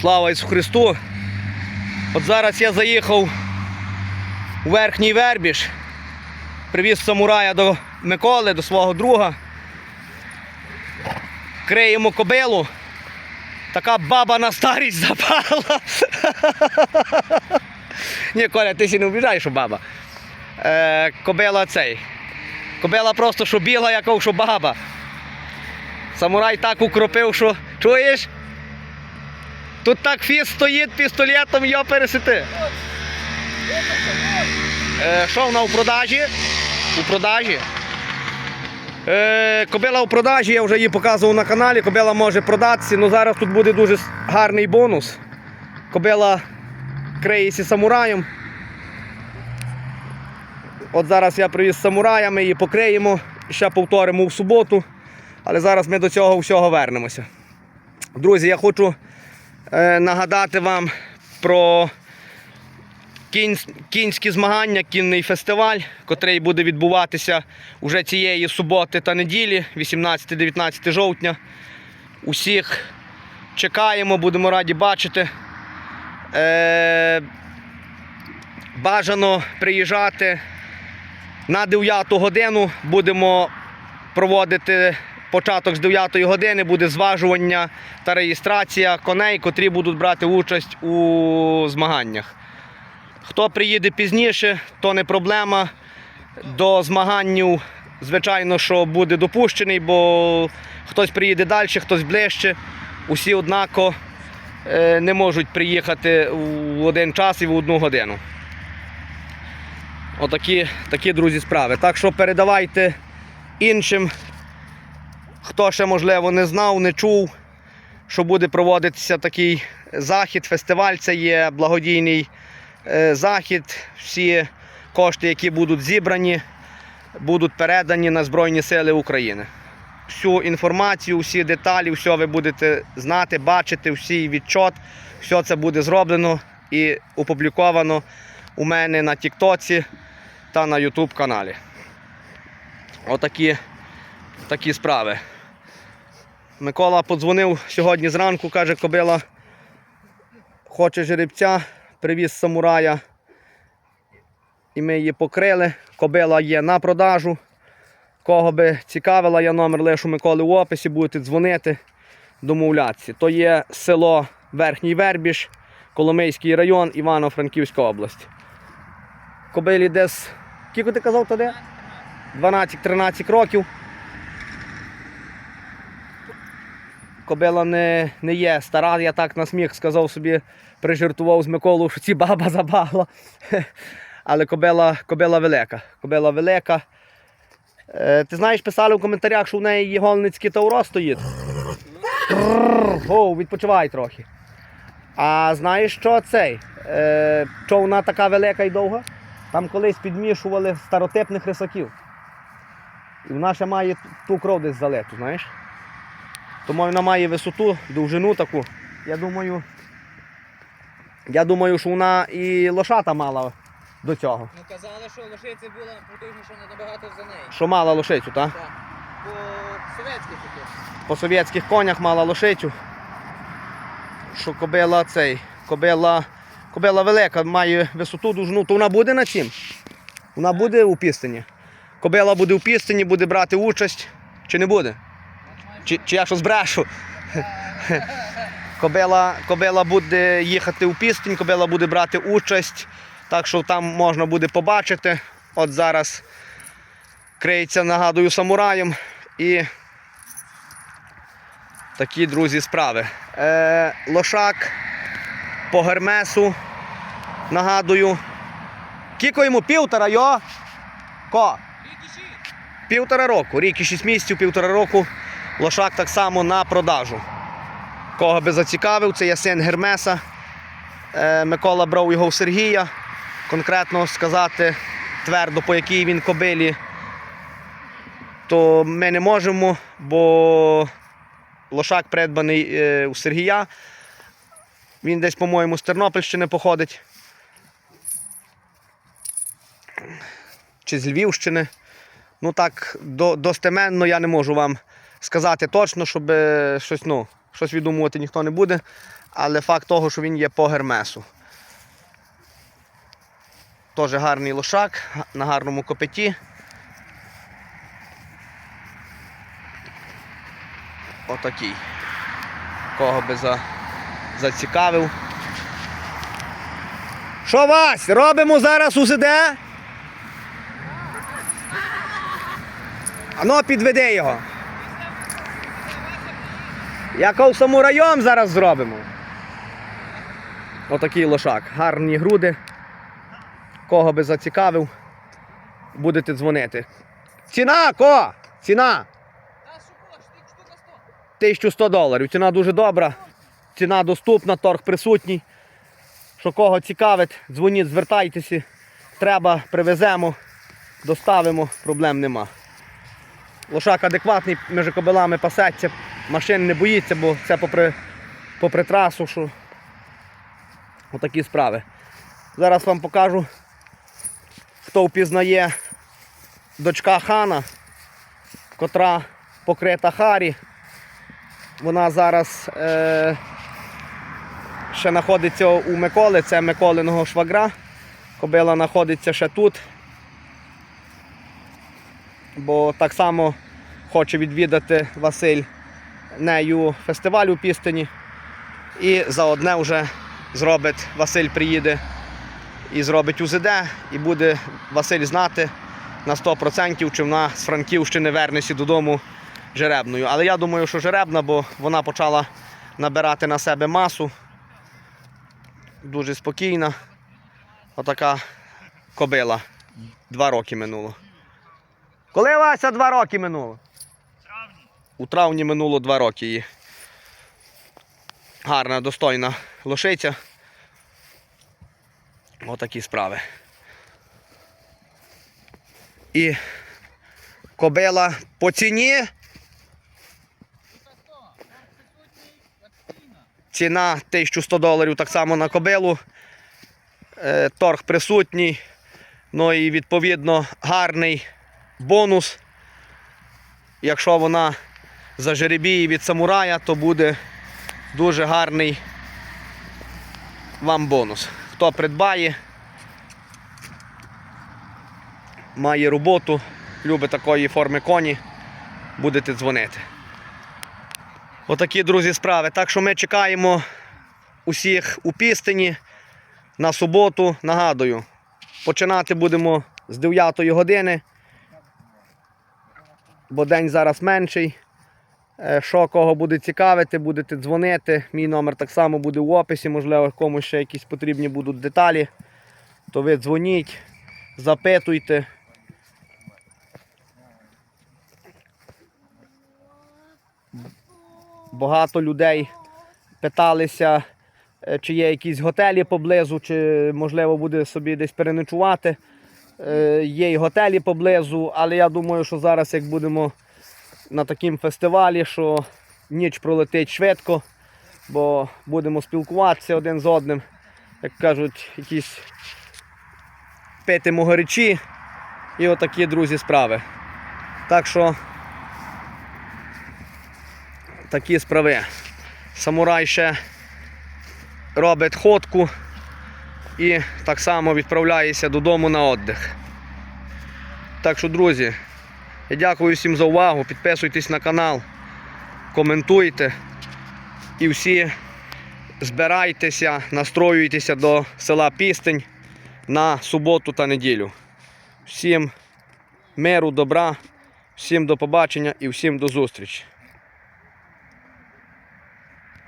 Слава Ісусу Христу! От зараз я заїхав у верхній вербіж, привіз самурая до Миколи, до свого друга. Криємо кобилу. Така баба на старість запала. Ні, Коля, ти сі не вбіжаєш, що баба. Е, кобила цей. Кобила просто що біла, як що баба. Самурай так укропив, що чуєш? Тут так фіст стоїть пістолетом, його пересити. Е, що вона у продажі? У продажі. Е, кобила у продажі, я вже її показував на каналі. Кобила може продатися, але зараз тут буде дуже гарний бонус. Кобила криється самураєм. От зараз я привіз самурая, ми її покриємо, ще повторимо в суботу. Але зараз ми до цього всього вернемося. Друзі, я хочу нагадати вам про кінські змагання, кінний фестиваль, котрий буде відбуватися уже цієї суботи та неділі, 18-19 жовтня. Усіх чекаємо, будемо раді бачити. Е, бажано приїжджати на 9 годину. Будемо проводити початок з 9 години, буде зважування та реєстрація коней, котрі будуть брати участь у змаганнях. Хто приїде пізніше, то не проблема. До змагань, звичайно, що буде допущений, бо хтось приїде далі, хтось ближче. Усі однако е, не можуть приїхати в один час і в одну годину. Отакі такі, друзі, справи. Так що передавайте іншим, хто ще, можливо, не знав, не чув, що буде проводитися такий захід, фестиваль. Це є благодійний е, захід. Всі кошти, які будуть зібрані, будуть передані на Збройні Сили України. Всю інформацію, всі деталі, все ви будете знати, бачити, всі відчот, все це буде зроблено і опубліковано у мене на Тіктоці та на YouTube каналі. Отакі такі справи. Микола подзвонив сьогодні зранку, каже, кобила хоче жеребця, привіз самурая. І ми її покрили. Кобила є на продажу. Кого би цікавила, я номер лишу Миколи в описі, будете дзвонити, домовлятися. То є село Верхній Вербіж, Коломийський район, Івано-Франківська область. Кобилі десь, скільки ти казав тоді? 12-13 років. Кобила не, не є стара, я так на сміх сказав собі, прижартував з Миколою, що ці баба забагла. Але кобила, кобила велика. Кобила велика. Е, ти знаєш, писали в коментарях, що в неї є гольницький тавро стоїть. О, відпочивай трохи. А знаєш, що цей? Е, що вона така велика і довга? Там колись підмішували старотипних рисаків. І вона ще має ту кров десь залету, знаєш? Тому вона має висоту, довжину таку. Я думаю, я думаю, що вона і лошата мала до цього. Ну казали, що лошиця була потужніша набагато за неї. Що мала лошицю, так? Так. По совєтських. По совєтських конях мала лошицю. Що кобила цей. Кобила, кобила велика, має висоту довжину, то вона буде на чим? Вона буде у пістині. Кобила буде у пістині, буде брати участь. Чи не буде? Чи, чи я що збрешу? Кобила, кобила буде їхати у пістень, кобила буде брати участь, так що там можна буде побачити. От зараз криється, нагадую, самураєм. І такі, друзі, справи. Е, лошак по гермесу, нагадую. Кіко йому півтора, йо? Ко? Півтора року. Рік і шість місяців, півтора року. Лошак так само на продажу. Кого би зацікавив, це є син Гермеса. Е, Микола брав його у Сергія. Конкретно сказати твердо, по якій він кобилі, то ми не можемо, бо лошак придбаний е, у Сергія. Він десь, по-моєму, з Тернопільщини походить. Чи з Львівщини. Ну так, до, достеменно я не можу вам сказати точно, щоб е, щось, ну, щось відумувати ніхто не буде. Але факт того, що він є по гермесу. Теж гарний лошак на гарному копиті. Отакий. Кого би за... зацікавив. Що Вась, робимо зараз УЗД? Ано підведи його. Яков самурайом зараз зробимо. Отакий лошак. Гарні груди. Кого би зацікавив, будете дзвонити. Ціна, ко! Ціна! Та що хочеш, ти штука 100. 1100 доларів. Ціна дуже добра. Ціна доступна, торг присутній. Що кого цікавить, дзвоніть, звертайтеся. Треба, привеземо, доставимо, проблем нема. Лошак адекватний, між кобилами пасеться, машин не боїться, бо це попри, попри трасу, що отакі справи. Зараз вам покажу, хто впізнає дочка хана, котра покрита Харі. Вона зараз е, ще знаходиться у Миколи, це Миколиного швагра. Кобила знаходиться ще тут. Бо так само хоче відвідати Василь нею фестиваль у Пістині. І за одне вже зробить, Василь приїде і зробить УЗД, і буде Василь знати на 100% чи вона з Франківщини вернеться додому жеребною. Але я думаю, що жеребна, бо вона почала набирати на себе масу. Дуже спокійна. Отака кобила. Два роки минуло. Коли Вася два роки минуло? У травні минуло два роки її. Гарна, достойна лошиця. Отакі справи. І кобила по ціні. Ціна 1100 доларів так само на кобилу. Е, Торг присутній. Ну і відповідно гарний бонус. Якщо вона зажеребіє від самурая, то буде дуже гарний вам бонус. Хто придбає, має роботу, любить такої форми коні, будете дзвонити. Отакі, друзі, справи. Так що ми чекаємо усіх у Пістині на суботу. Нагадую, починати будемо з 9 години, бо день зараз менший. Е, Що кого буде цікавити, будете дзвонити. Мій номер так само буде в описі, можливо, комусь ще якісь потрібні будуть деталі. То ви дзвоніть, запитуйте. Багато людей питалися, е, чи є якісь готелі поблизу, чи можливо буде собі десь переночувати. Е, Є й готелі поблизу, але я думаю, що зараз, як будемо на такому фестивалі, що ніч пролетить швидко, бо будемо спілкуватися один з одним, як кажуть, якісь питимо горячі і отакі, друзі, справи. Так що такі справи. Самурай ще робить ходку і так само відправляється додому на віддих. Так що, друзі, я дякую всім за увагу. Підписуйтесь на канал, коментуйте і всі збирайтеся, настроюйтеся до села Пістень на суботу та неділю. Всім миру, добра, всім до побачення і всім до зустрічі.